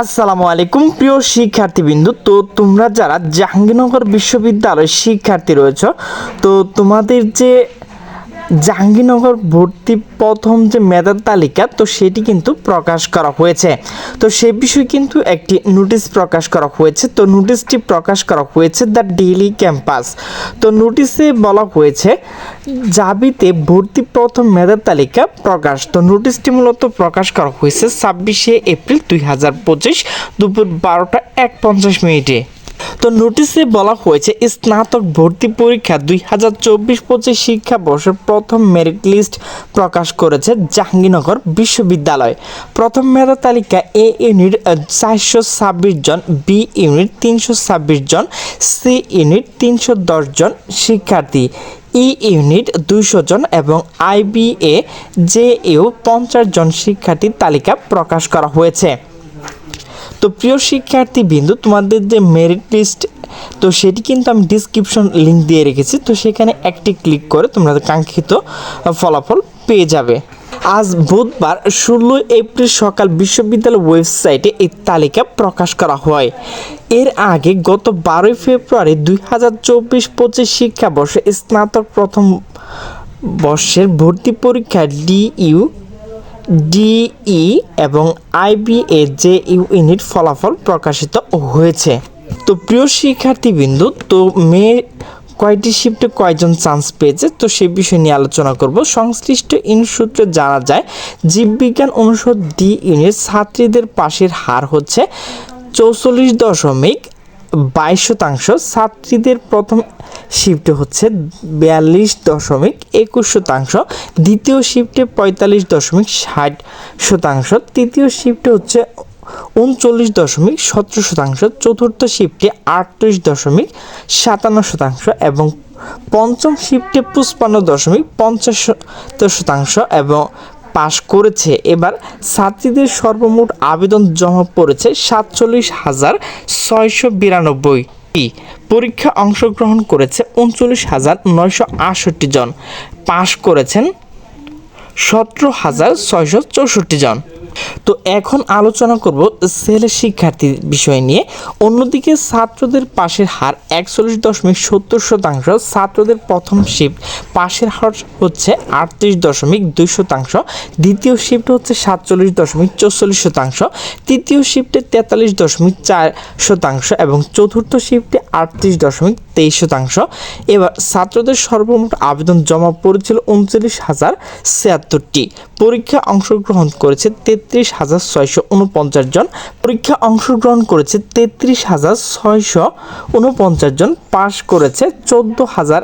আসসালামু আলাইকুম প্রিয় শিক্ষার্থীবৃন্দ। তো তোমরা যারা জাহাঙ্গীরনগর বিশ্ববিদ্যালয়ের শিক্ষার্থী রয়েছ তো তোমাদের যে জাহাঙ্গীরনগর ভর্তি প্রথম যে মেধার তালিকা, তো সেটি কিন্তু প্রকাশ করা হয়েছে। তো সে বিষয়ে কিন্তু একটি নোটিশ প্রকাশ করা হয়েছে। তো নোটিশটি প্রকাশ করা হয়েছে দ্য ডেইলি ক্যাম্পাস। তো নোটিশে বলা হয়েছে জাবিতে ভর্তি প্রথম মেধার তালিকা প্রকাশ। তো নোটিশটি মূলত প্রকাশ করা হয়েছে ছাব্বিশে এপ্রিল দুই হাজার পঁচিশ দুপুর বারোটা এক পঞ্চাশ মিনিটে। তো নোটিশে বলা হয়েছে, স্নাতক ভর্তি পরীক্ষা দুই হাজার চব্বিশ পঁচিশ শিক্ষাবর্ষের প্রথম মেরিট লিস্ট প্রকাশ করেছে জাহাঙ্গীরনগর বিশ্ববিদ্যালয়। প্রথম মেধা তালিকা এ ইউনিট চারশো ছাব্বিশ জন, বি ইউনিট তিনশো ছাব্বিশ জন, সি ইউনিট তিনশো দশ জন শিক্ষার্থী। ই ইউনিট দুইশো জন এবং আইবিএ জে ইউ, পঞ্চাশ জন শিক্ষার্থীর তালিকা প্রকাশ করা হয়েছে। তো প্রিয় শিক্ষার্থী বিন্দু, তোমাদের যে মেরিট লিস্ট তো সেটি কিন্তু আমি ডিসক্রিপশন লিঙ্ক দিয়ে রেখেছি। তো সেখানে একটি ক্লিক করে তোমরা কাঙ্ক্ষিত ফলাফল পেয়ে যাবে। আজ বুধবার ষোলোই এপ্রিল সকাল বিশ্ববিদ্যালয় ওয়েবসাইটে এই তালিকা প্রকাশ করা হয়। এর আগে গত বারোই ফেব্রুয়ারি দুই হাজার চব্বিশ পঁচিশ শিক্ষাবর্ষে স্নাতক প্রথম বর্ষের ভর্তি পরীক্ষা ডিইউ ডিই এবং আইবিএ যে ইউ ইউনিট ফলাফল প্রকাশিত হয়েছে। তো প্রিয় শিক্ষার্থীবৃন্দু, তো মে কয়টি শিফটে কয়জন চান্স পেয়েছে? তো সে বিষয় নিয়ে আলোচনা করব। সংশ্লিষ্ট ইনস্টিটিউটে জানা যায়, জীববিজ্ঞান অনুষদ ডি ইউনিট ছাত্রীদের পাশের হার হচ্ছে চৌচল্লিশ দশমিক বাইশ শতাংশ ছাত্রীদের প্রথম শিফটে হচ্ছে বিয়াল্লিশ দশমিক একুশ শতাংশ, দ্বিতীয় শিফটে পঁয়তাল্লিশ দশমিক ষাট শতাংশ, তৃতীয় শিফটে হচ্ছে উনচল্লিশ দশমিক সতেরো শতাংশ, চতুর্থ শিফটে আটত্রিশ দশমিক সাতান্ন শতাংশ এবং পঞ্চম শিফটে পঁচপান্ন দশমিক পঞ্চাশ শতাংশ এবং পাশ করেছে। এবার ছাত্রীদের সর্বমোট আবেদন জমা পড়েছে সাতচল্লিশ হাজার ছয়শো বিরানব্বই। পরীক্ষা অংশগ্রহণ করেছে উনচল্লিশ হাজার নয়শো আটষট্টি জন। পাশ করেছেন সতেরো হাজার ছয়শো চৌষট্টি জন। তো এখন আলোচনা করব ছেলে শিক্ষার্থী বিষয় নিয়ে। অন্যদিকে ছাত্রদের পাশের হার একচল্লিশ দশমিক সত্তর শতাংশ, ছাত্রদের প্রথম শিফট পাশের হার হচ্ছে আটত্রিশ দশমিক দুই শতাংশ, দ্বিতীয় শিফট হচ্ছে সাতচল্লিশ দশমিক চৌচল্লিশ শতাংশ, তৃতীয় শিফটে তেতাল্লিশ দশমিক চার শতাংশ এবং চতুর্থ শিফটে আটত্রিশ দশমিক তেইশ শতাংশ। এবার ছাত্রদের সর্বমোট আবেদন জমা পড়েছিল উনচল্লিশ হাজার ছিয়াত্তরটি। পরীক্ষা অংশগ্রহণ করেছে তেত্রিশ হাজার ছয়শো উনপঞ্চাশ জন। পরীক্ষা অংশগ্রহণ করেছে তেত্রিশ হাজার ছয়শো উনপঞ্চাশ জন। পাশ করেছে চোদ্দ হাজার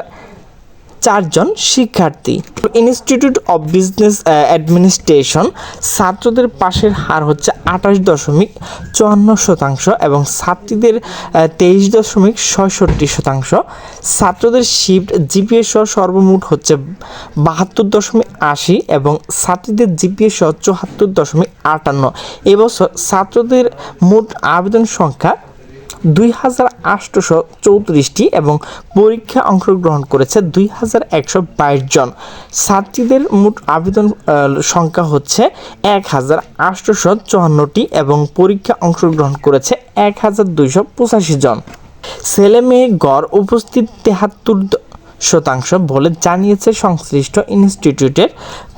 চারজন শিক্ষার্থী। ইনস্টিটিউট অফ বিজনেস অ্যাডমিনিস্ট্রেশন ছাত্রদের পাশের হার হচ্ছে আঠাশ দশমিক চুয়ান্ন শতাংশ এবং ছাত্রীদের তেইশ দশমিক ছয়ষট্টি শতাংশ। ছাত্রদের শিফট জিপিএ সহ সর্বমোট হচ্ছে বাহাত্তর দশমিক আশি এবং ছাত্রীদের জিপিএ সহ চুয়াত্তর দশমিক আটান্ন। এবছর ছাত্রদের মোট আবেদন সংখ্যা দুই হাজার আটশোশো চৌত্রিশটি এবং পরীক্ষা অংশগ্রহণ করেছে দুই হাজার একশো বাইশ জন। ছাত্রীদের মোট আবেদন সংখ্যা হচ্ছে এক হাজার আটশোশো চুয়ান্নটি এবং পরীক্ষা অংশগ্রহণ করেছে এক হাজার দুইশো পঁচাশি জন। ছেলে মেয়ে গড় উপস্থিত তেহাত্তর শতাংশ বলে জানিয়েছে সংশ্লিষ্ট ইনস্টিটিউটের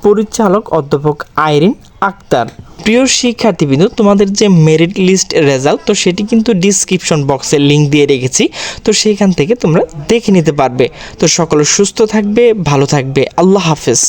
পরিচালক অধ্যাপক আইরিন আক্তার। প্রিয় শিক্ষার্থীবৃন্দ, তোমাদের যে মেরিট লিস্ট রেজাল্ট তো সেটি কিন্তু ডিসক্রিপশন বক্সে লিঙ্ক দিয়ে রেখেছি। তো সেখান থেকে তোমরা দেখে নিতে পারবে। তো সকলে সুস্থ থাকবে, ভালো থাকবে। আল্লাহ হাফেজ।